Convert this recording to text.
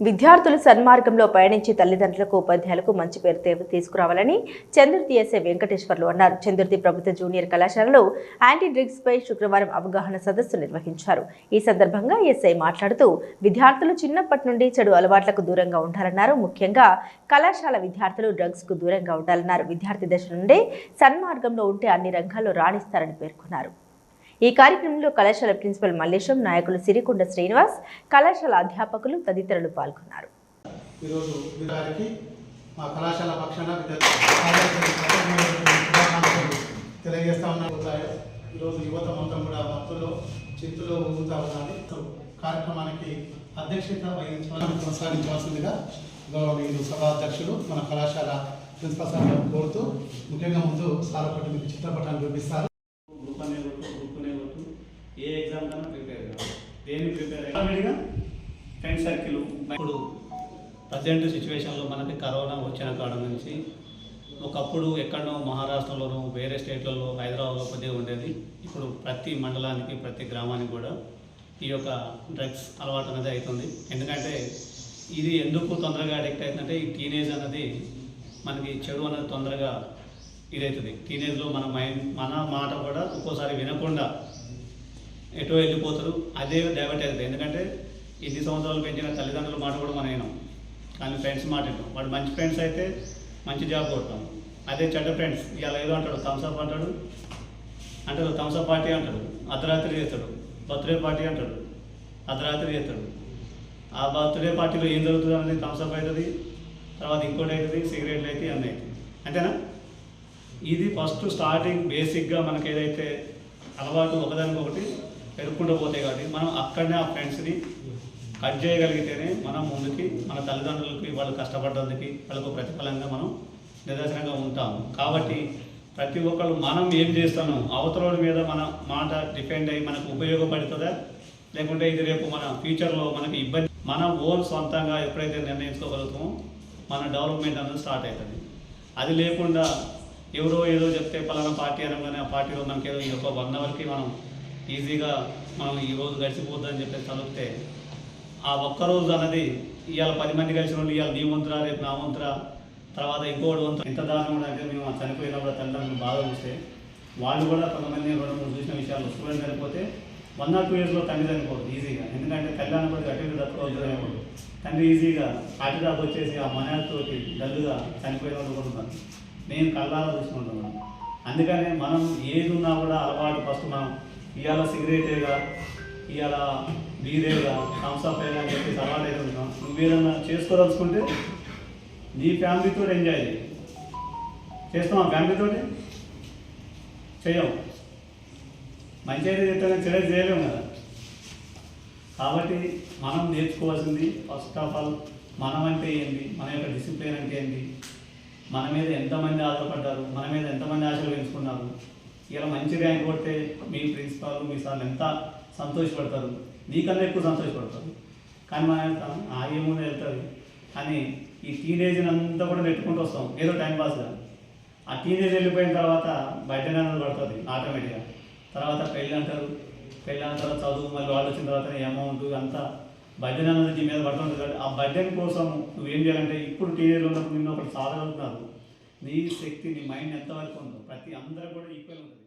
విద్యార్థులు సన్మార్గంలో పయనించి తల్లిదండ్రులకు ఉపాధ్యాయులకు మంచి పేరు తీసుకురావాలని చంద్రుతి ఎస్ఐ వెంకటేశ్వర్లు అన్నారు. చంద్రుతి ప్రభుత్వ జూనియర్ కళాశాలలో యాంటీ డ్రగ్స్ పై శుక్రవారం అవగాహన సదస్సు నిర్వహించారు. ఈ సందర్భంగా ఎస్ఐ మాట్లాడుతూ విద్యార్థులు చిన్నప్పటి నుండి చెడు అలవాట్లకు దూరంగా ఉండాలన్నారు. ముఖ్యంగా కళాశాల విద్యార్థులు డ్రగ్స్కు దూరంగా ఉండాలన్నారు. విద్యార్థి దశ నుండే సన్మార్గంలో ఉంటే అన్ని రంగాల్లో రాణిస్తారని పేర్కొన్నారు. ఈ కార్యక్రమంలో కళాశాల ప్రిన్సిపల్ మల్లేశం నాయకులు సిరికొండ శ్రీనివాస్ కళాశాల అధ్యాపకులు తదితరులు పాల్గొన్నారు. ఈరోజు గారికి మా కళాశాల పక్షాన తెలియజేస్తా ఉన్నాను ఈరోజు యువత మొత్తం కూడా ఊగుతా ఉన్నది కార్యక్రమానికి అధ్యక్షత వహించాలని కొనసాగించవలసిందిగా గౌరవనీయులు సభాధ్యక్షులు మన కళాశాల ప్రిన్సిపల్ సార్ కోరుతూ ముఖ్యంగా ముందు సార్ ఒకటి మీకు చిత్రపటాన్ని చూపిస్తారు. ఆటోమేటిక్గా ఫ్రెండ్ సర్కిల్ ఇప్పుడు ప్రజెంట్ సిచ్యువేషన్లో మనకి కరోనా వచ్చిన కాడ నుంచి ఒకప్పుడు ఎక్కడో మహారాష్ట్రలోనో వేరే స్టేట్లలో హైదరాబాద్లో కొద్దిగా ఉండేది. ఇప్పుడు ప్రతి మండలానికి ప్రతి గ్రామానికి కూడా ఈ యొక్క డ్రగ్స్ అలవాటు అనేది అవుతుంది. ఎందుకంటే ఇది ఎందుకు తొందరగా అడిక్ట్ అవుతుందంటే ఈ టీనేజ్ అనేది మనకి చెడు అనేది తొందరగా ఇదవుతుంది. టీనేజ్లో మన మైండ్ మన మాట కూడా ఒక్కోసారి వినకుండా ఎటో వెళ్ళిపోతారు అదే డైవర్ట్ అవుతుంది ఎందుకంటే ఇన్ని సంవత్సరాలు పెంచిన తల్లిదండ్రుల మాట కూడా మనం వినాం కానీ ఫ్రెండ్స్ మాట వింటాం. వాడు మంచి ఫ్రెండ్స్ అయితే మంచి జాబ్ కొడతాం. అదే చెడ్డ ఫ్రెండ్స్ ఇలా ఏదో అంటాడు థమ్స్అప్ అంటాడు. అంటాడు థమ్స్అప్ పార్టీ అంటాడు. అర్ధరాత్రి చేస్తాడు. బర్త్డే పార్టీ అంటాడు. అర్ధరాత్రి చేస్తాడు. ఆ బర్త్డే పార్టీలో ఏం జరుగుతుంది అనేది థమ్స్అప్ అవుతుంది. తర్వాత ఇంకోటి అవుతుంది సిగరెట్లు అయితే అన్నీ అవుతాయి. అంతేనా? ఇది ఫస్ట్ స్టార్టింగ్ బేసిక్గా మనకి ఏదైతే అలవాటు ఒకదానికొకటి ఎదుర్కొంటూ పోతాయి కాబట్టి మనం అక్కడనే ఆ ఫ్రెండ్స్ని కట్ చేయగలిగితేనే మనం ముందుకి మన తల్లిదండ్రులకి వాళ్ళు కష్టపడ్డందుకు వాళ్ళకు ప్రతిఫలంగా మనం నిదర్శనంగా ఉంటాము. కాబట్టి ప్రతి ఒక్కరు మనం ఏం చేస్తాము అవతల మీద మన మాట డిపెండ్ అయ్యి మనకు ఉపయోగపడుతుందా? లేకుంటే ఇది రేపు మన ఫ్యూచర్లో మనకి ఇబ్బంది మన ఓన్ సొంతంగా ఎప్పుడైతే నిర్ణయించుకోగలుగుతామో మన డెవలప్మెంట్ అనేది స్టార్ట్ అవుతుంది. అది లేకుండా ఎవరో ఏదో చెప్తే పలానా పార్టీ అనగానే ఆ పార్టీలో మనకి ఏదో ఈ ఒక వన్ అవర్కి మనం ఈజీగా మనం ఈ రోజు గడిచిపోద్దని చెప్పేసి చదివితే ఆ ఒక్క రోజు అన్నది ఇవాళ పది మంది కలిసిన వాళ్ళు ఇవాళ నీ వంతురా రేపు నా వంతురా తర్వాత ఇంకోటి వంతు ఎంత దారుణం కూడా అంటే మేము చనిపోయినప్పుడు తల్లిదండ్రులు బాధ చూస్తే వాళ్ళు కూడా కొంతమంది రెండు మూడు చూసిన విషయాలు స్టూడెంట్ చనిపోతే వన్ ఆర్ టూ ఇయర్స్లో తండ్రి చనిపోదు ఈజీగా. ఎందుకంటే కళ్యాణం కూడా అటు ఇటు తక్కువ తండ్రి ఈజీగా అటు దాకా వచ్చేసి ఆ మనతోటి డల్లుగా చనిపోయిన వాళ్ళు కూడా ఉన్నారు. నేను కళ్ళారా చూసుకుంటున్నాను. అందుకనే మనం ఏది ఉన్నా కూడా అలవాటు ఫస్ట్ మనం ఇవాళ సిగరెటేగా ఇవాళ బీరేగా థమ్స్అప్పేగా అని చెప్పేసి అలవాటు అయితే ఉన్నాం నువ్వు చేసుకోదలుచుకుంటే నీ ఫ్యామిలీతో ఎంజాయ్ చేయి. చేస్తామా ఫ్యామిలీతో చేయం మంచి అయితే చెప్తానే చెడు చేయలేము కదా. కాబట్టి మనం నేర్చుకోవాల్సింది ఫస్ట్ ఆఫ్ ఆల్ మనం అంటే ఏంటి మన యొక్క డిసిప్లిన్ అంటే ఏంటి మన మీద ఎంతమంది ఆధారపడ్డారు? మన మీద ఎంతమంది ఆశలు పెంచుకున్నారు? ఇలా మంచి ర్యాంక్ కొడితే మీ ప్రిన్సిపాల్ మీ సార్లు ఎంత సంతోషపడతారు? నీకన్నా ఎక్కువ సంతోషపడతారు. కానీ మనం వెళ్తాం ఆ ఏముంది వెళ్తుంది కానీ ఈ టీనేజ్ అంతా కూడా నెట్టుకుంటూ వస్తాం. ఏదో టైం పాస్గా ఆ టీనేజ్ వెళ్ళిపోయిన తర్వాత బయట అనేది పడుతుంది ఆటోమేటిక్గా తర్వాత పెళ్ళి అంటారు. పెళ్ళి అయిన తర్వాత చదువు మళ్ళీ వాళ్ళు వచ్చిన తర్వాత అమౌంట్ అంతా బడ్జెట్ అనేది నీ మీద పడుతుంది. కాబట్టి ఆ బడ్జెట్ కోసం నువ్వేం చేయాలంటే ఇప్పుడు టీనేజ్లో ఉన్నప్పుడు నిన్న ఒకటి సాధగలుగుతున్నారు. నీ శక్తి నీ మైండ్ ఎంతవరకు ఉందో ప్రతి అందరూ కూడా ఈక్వల్ ఉంటుంది.